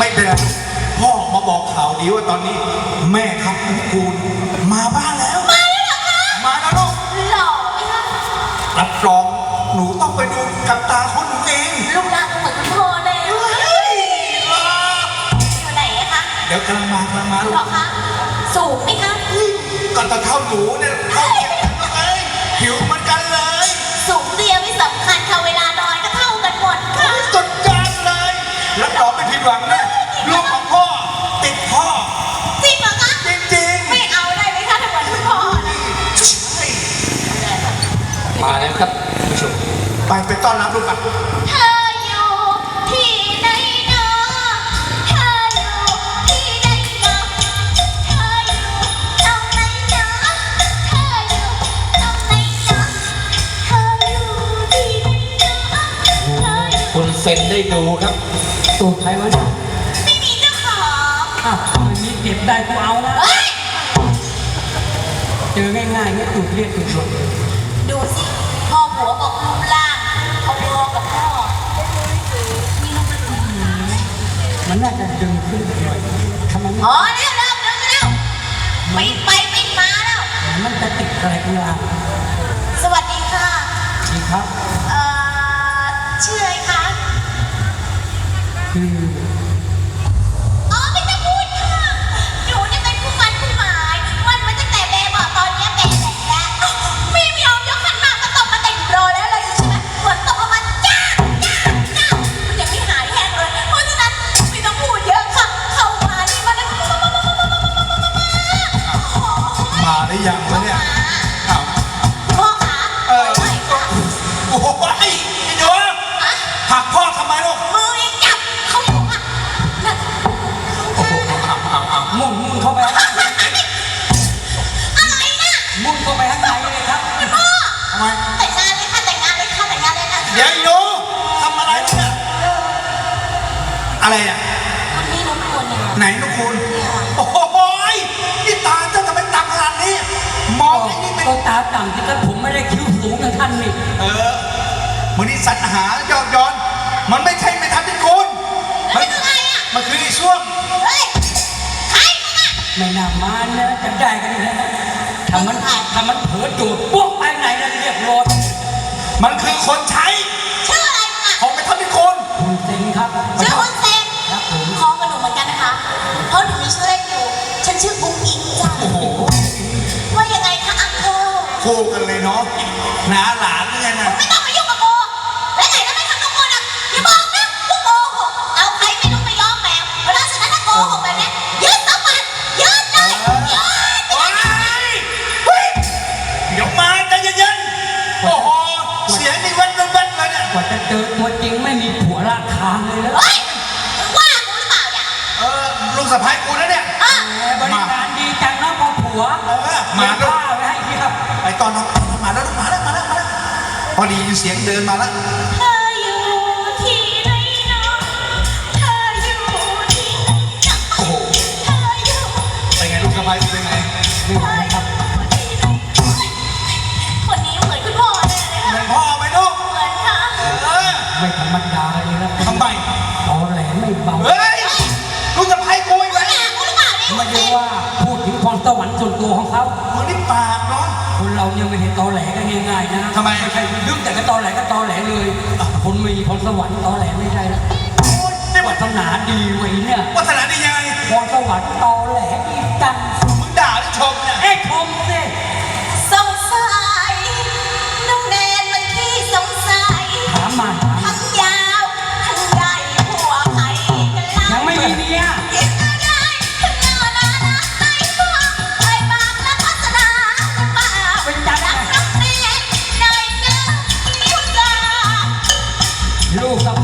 ไม่เป็นไรพ่อมาบอกข่าวดีว่าตอนนี้ แม่ทัพนุกูลมาบ้านแล้ว มาแล้วเหรอคะมาแล้วลูกหล่อไหมคะรับรองหนูต้องไปดูกับตาคนหนูเองลูกหลานเหมือนคุณพ่อเลยเฮ้ยรออยู่ไหนอะคะเดี๋ยวกำลังมากำลังมาลูหรอกคะสูงไหมคะก็ตะเท่าหนูเนี่ยเท่า ไปไปต้อนรับลูกอะเธออยู่ที่ไหนเนาะเธออยู่ที่ไหนเนาะเธออยู่ตรงไหนเนาะเธออยู่ตรงไหนเนาะเธออยู่ที่ไหนเนาะเธออยู่คุณเซนได้ดูครับตูดใครวะเนี่ยไม่มีเจ้าของอะมันนี้เก็บได้กูเอาแล้วเฮ้ยเจอง่ายๆเนี่ยตูดเรียกตูดหลดดูสิพ่อผัวบอกรูปร่างเอาพอกับพ่อ มีลูกเป็นผู้หญิงมันน่าจะดึงขึ้นหน่อยทำไมไม่อ๋อเร็วเร็วเร็วเร็วไม่ไปไม่มาแล้ว มันจะติดอะไรกันล่ะสวัสดีค่ะดีครับ เอ่อชื่ออะไรคะคืออ๋าต่ำที่ก็ผมไม่ได้คิ้วสูงอย่างท่านนี่เออมันนี่สรรหายอดย้อน มันไม่ใช่ไม่ทันที่คุณแล้วเป็นอะไรอะมันคือไอ้ช่วงเฮ้ยใครมึงอะไม่น่ามาเนี่ยจะได้กันนะถ้ามันถ้ามันเผลอจูดปุ๊บไปไหนแล้วเรียบร้อยมันคือคนใช้ คู่กันเลยเนาะหนาหลานเนี่ยนะ ยิเสียงเดินมาแล้วโอ้โหเป็นไงลูกสะพ้ายเป็นไงลูกครับเหมือนพ่อไหมลูกไม่ธรรมดาเลยนะทำไมตอแหลไม่เบาเฮ้ยลูกจะไปกูอีกแล้วมาดูว่า รสวรรค์ส่วนตัวของเขามึงนี่ปากเนาะคนเราเนี่ยไม่เห็นตอแหลกันง่ายๆนะทำไมใครนึกแต่ก็ตอแหลก็ตอแหลเลย คนมีพรสวรรค์ตอแหลไม่ได้นะโอ้ยนี่วัวัฒนาดีไว้เนี่ยฒนาดียังไงพรสวรรค์ตอแหลดีจังมึงด่าหรือชมเนี่ยเอ้ยชมสิส ลูกสะ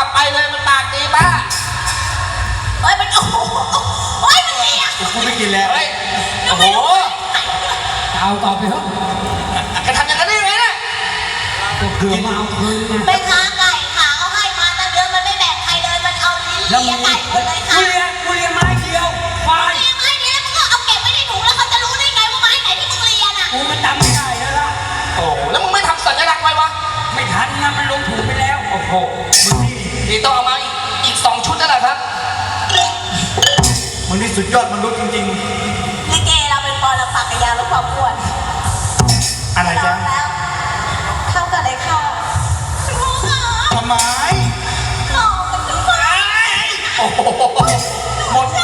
ล่ะแม่ป้ามาเอามันกลับมาเอากลับไปเลยมันปากดีเฮ้ยมันโอ้โหโอ้ยมันเลียกูไม่กินแล้ว เฮ้ย โอ้โหเอาต่อไปเถอะแกทำอย่างนั้นได้ยังไงเนี่ยก็เพื่อมาเอาคืนไง ไปค้าไก่ขาเขาให้มาตั้งเยอะมันไม่แบ่งใครเลยมันเอาลิ้นแล้วเลีมึยงไก่หมดเลยค่ะกูเรียนกูเรียนไม้เดียวควายเลียไม้นี้แล้วมึงก็เอาเก็บไว้ในถุงแล้วเขาจะรู้ได้ไงว่าไม้ไหนที่มึงเลียน่ะ กูมันจำไม่ได้แล้วล่ะ โอ้โหแล้วมึงไม่ทำสัญลักษณ์ไว้วะ ไม่ทันนะมันลงถุงไปแล้ว โอ้โห นี่ต้องเอามาอีกอีกสองชุดนั่นแหละครับ มันนี่สุดยอดมนุษย์จริง ลิเกเราเป็นปอลปักกบยาลดความอ้วนๆ อะไรจ๊ะแล้ว เข้ากันเลยค่ะคุณพ่อค่ะทำไม หล่อกันทุกคนโอ้โหหมด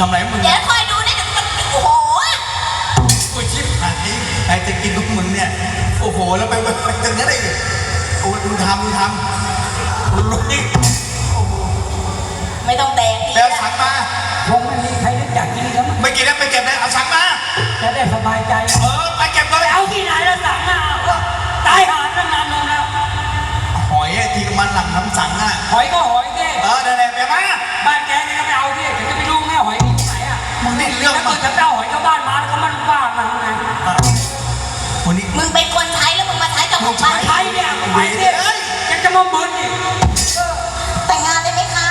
ทำอะไรของมึงๆเดี๋ยวคอยดูนะเดี๋ยวมันโอ้โหกูชิบหายไอ้จะกินทุกมึงเนี่ย โอ้โห แล้วไปไปไปถึงนั้นเลยโอ้ยมึงทำมึงทำมึงลุยโอ้โหไม่ต้องแดงไปพี่เอาสังมาคงไม่มีใครนึกอยากกินแล้วมั้งไม่กินแล้วไปเก็บเลยเอาสังมา จะได้สบายใจ เออ ไปเก็บเลไปยเอาที่ไหนแล้วสั่งอะ ยังจะมาบึ้นอีกแต่งงานเลยไหมคะ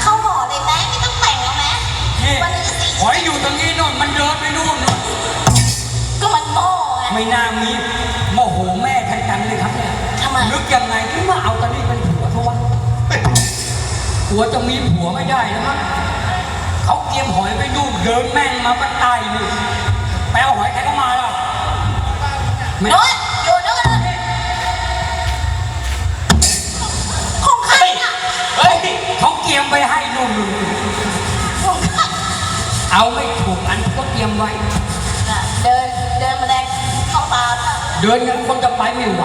เข้าหอเลยไหมไม่ต้องแต่งแล้วไหมนี่วันนี้จะสี่หอยอยู่ตรงนี้นู่นมันเดินไปนู่นนู่นก็มันโม่ไง ไม่น่ามีโมโหแม่ทันกันเลยครับเนี่ยทำไม นึกยังไงถึงมาเอาตอนนี้เป็นผัวเขาวะผัวจะมีผัวไม่ได้แล้วมั้งเขาเตรียมหอยไปนู่นเดินแม่งมาบ้านใต้นี่ไปเอาหอยใครก็มาแล้วไม่ โน้น เขาเตรียมไปให้นู่นนู่นของใครเอาไม่ถูกอันเขาเตรียมไว้น่ะเดินเดินมาแดงเข้าตาค่ะเดินยังคนจะไปไม่ไหว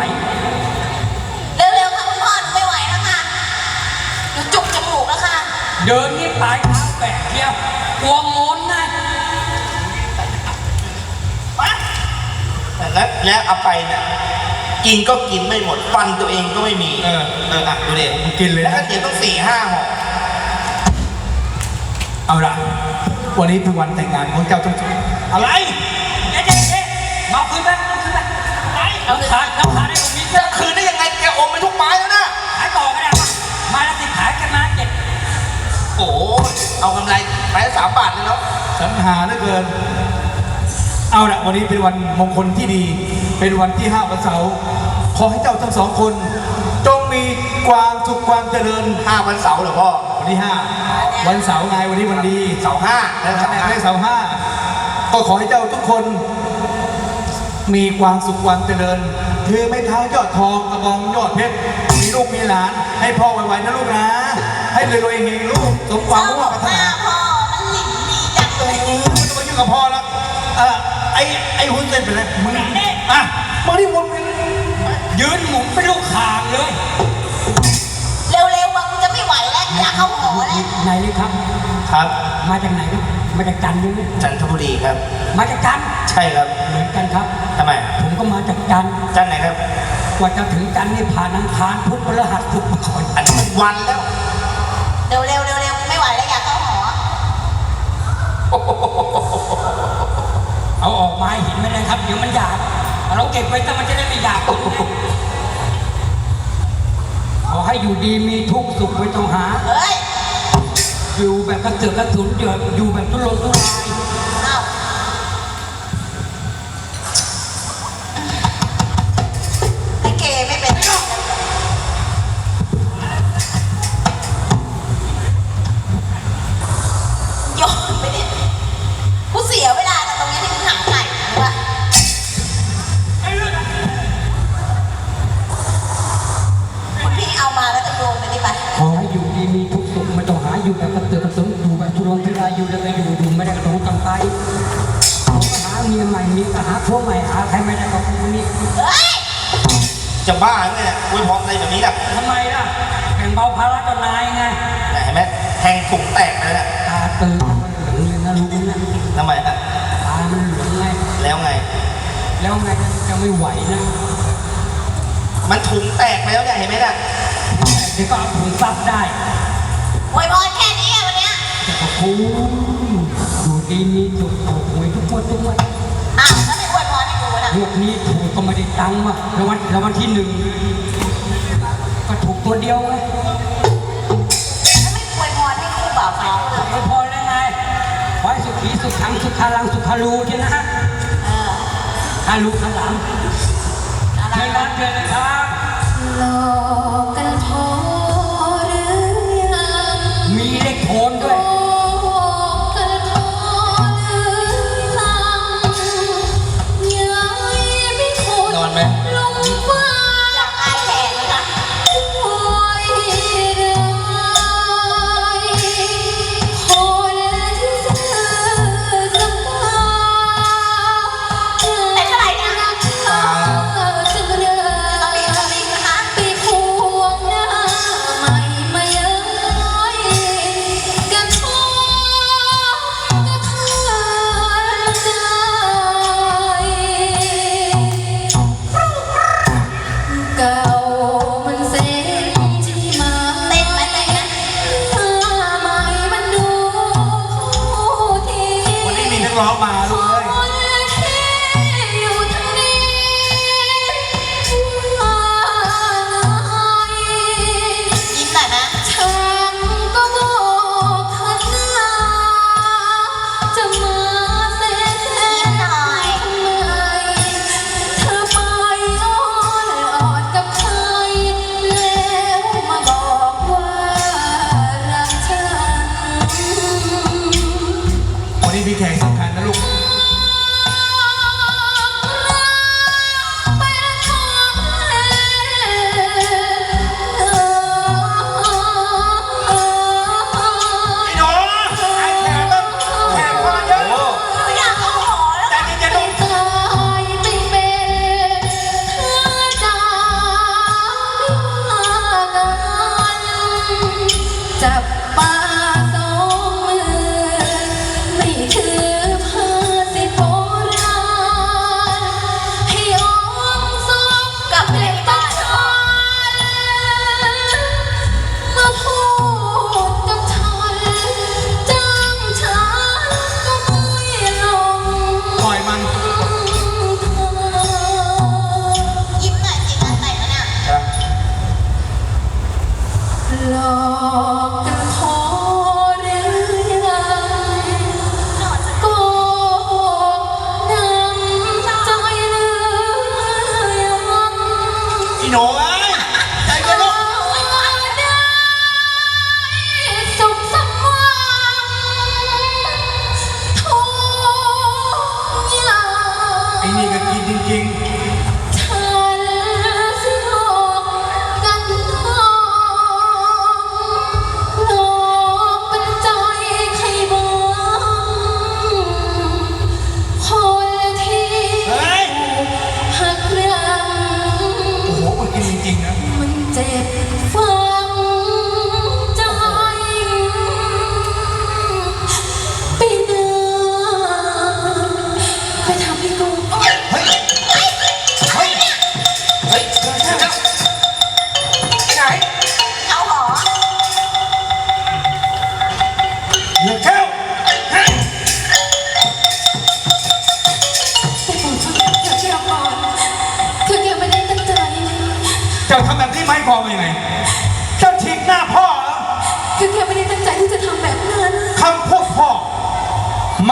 เร็วๆค่ะคุณพ่อหนูไม่ไหวแล้วค่ะหนูจุกจมูกแล้วค่ะ เดินนี่ปลายเท้าแบกเที่ยวกลัวโงนนะแล้วแล้วเอาไปเนี่ย กินก็กินไม่หมด ฟันตัวเองก็ไม่มี เออ เอออะดูดิมึงกินเลยแล้วนะก็เดี๋ยวต้องสี่ห้าห่อเอาละวันนี้เป็นวันแต่งงานของเจ้าต้องอะไรเจ๊เจ๊เจ๊มาคืนไปมาคืนไปเอาขาดเอาขาดให้ผมมีเสื้จะอคืนได้ยังไงแกอมไปทุกไม้แล้วนะ ขายต่อก็ได้มามาละสิขายกันมาเจ็ดโอ้โหเอากำไรไปละสามบาทเลยเนาะ สัญหาเหลือเกิน เอาละวันนี้เป็นวันมงคลที่ดี เป็นวันที่ห้าวันเสาร์ขอให้เจ้าทั้งสองคน จงมีความสุขความเจริญห้าวันเสาร์เหรอพ่อ วันที่ห้าวันเสาร์ไงวันนี้วันดีเสาร์ห้าแล้วและเสาร์ห้าในเสาร์ห้าก็ขอให้เจ้าทุกคน มีความสุขความเจริญถือไม่เท้ายอดทองกระบองยอดเพชรมีลูกมีหลาน ให้พ่อไวๆนะลูกนะ ให้รวยๆเฮงๆลูกสมความมุ่งมั่นปรารถหน้านาพ่อมันหลินดีจังเลยไม่ต้องมายุ่งกับพ่อแล้วเอ่อไอ้ไอ้หุ้นเส้นเป็นไรมึง อะมาที่วนเป็นยืนหมุนเป็นลูกข่างเลย เร็วๆว่ากูจะไม่ไหวแล้วอยากเข้าหอแล้วไหนเลยครับ ครับ มาจากไหนครับมาจากจันทร์ด้วยจันทบุรีครับ มาจากจันทร์ใช่ครับเหมือนกันครับ ทำไม ผมก็มาจากจันทร์จันไหนครับ กว่าจะถึงจันทร์นี่ผ่านอังคารพุธพฤหัสศุกร์มาก่อนอันนี้มันวันแล้ว เร็วๆเร็วๆไม่ไหวแล้วอยากเข้าหอเอาออกมาให้เห็นไม่ได้ครับ เดี๋ยวมันหยาบ เราเก็บไว้แต่มันจะได้ไม่หยาบขอให้อยู่ดีมีทุกข์สุขไม่ต้องหา เฮ้ย อยู่แบบกระเสือกกระสุนอยู่อยู่แบบทุรนทุราย จะบ้าหรือไงเนี่ยอวยพรอะไรแบบนี้ล่ะทำไมล่ะแบ่งเบาภาระเจ้านายไงแต่เห็นไหมแทงถุงแตกเลยนะตาตื่นมันเหลืองเลยนะรู้นะทำไมฮะตามันเหลืองไงแล้วไง แล้วไงจะไม่ไหวนะมันถุงแตกแล้วเนี่ยเห็นไหมน่ะเดี๋ยวก็เอาถุงซับได้โวยพรแค่นี้อะวันเนี้ยแต่ก็กูอยู่ดีมีสุขถูกหวยทุกงวันทุกวัน รให้กูนะงวดนี้ถูกก็ไม่ได้ตังค์มารางวัลรางวัลที่หนึ่งก็ถูกตัวเดียวไงแล้วไม่อวยพรให้คู่บ่าวสาวเลยไม่พอแล้วไงขอให้สุขีสุขังสุขารังสุขารูใช่นะฮะเออฮารูข้างหลังอะไรเชิญครับเชิญเลยครับหลอกกันพอ เล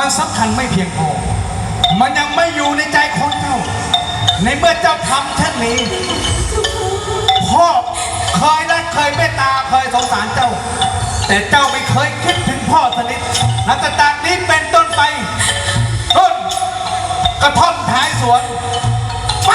มันสำคัญไม่เพียงพอ มันยังไม่อยู่ในใจของเจ้า ในเมื่อเจ้าทำเช่นนี้ พ่อเคยรักเคยเมตตาเคยสงสารเจ้า แต่เจ้าไม่เคยคิดถึงพ่อสนิทนับแต่จากนี้เป็นต้นไปต้นกระท่อมท้ายสวน ไป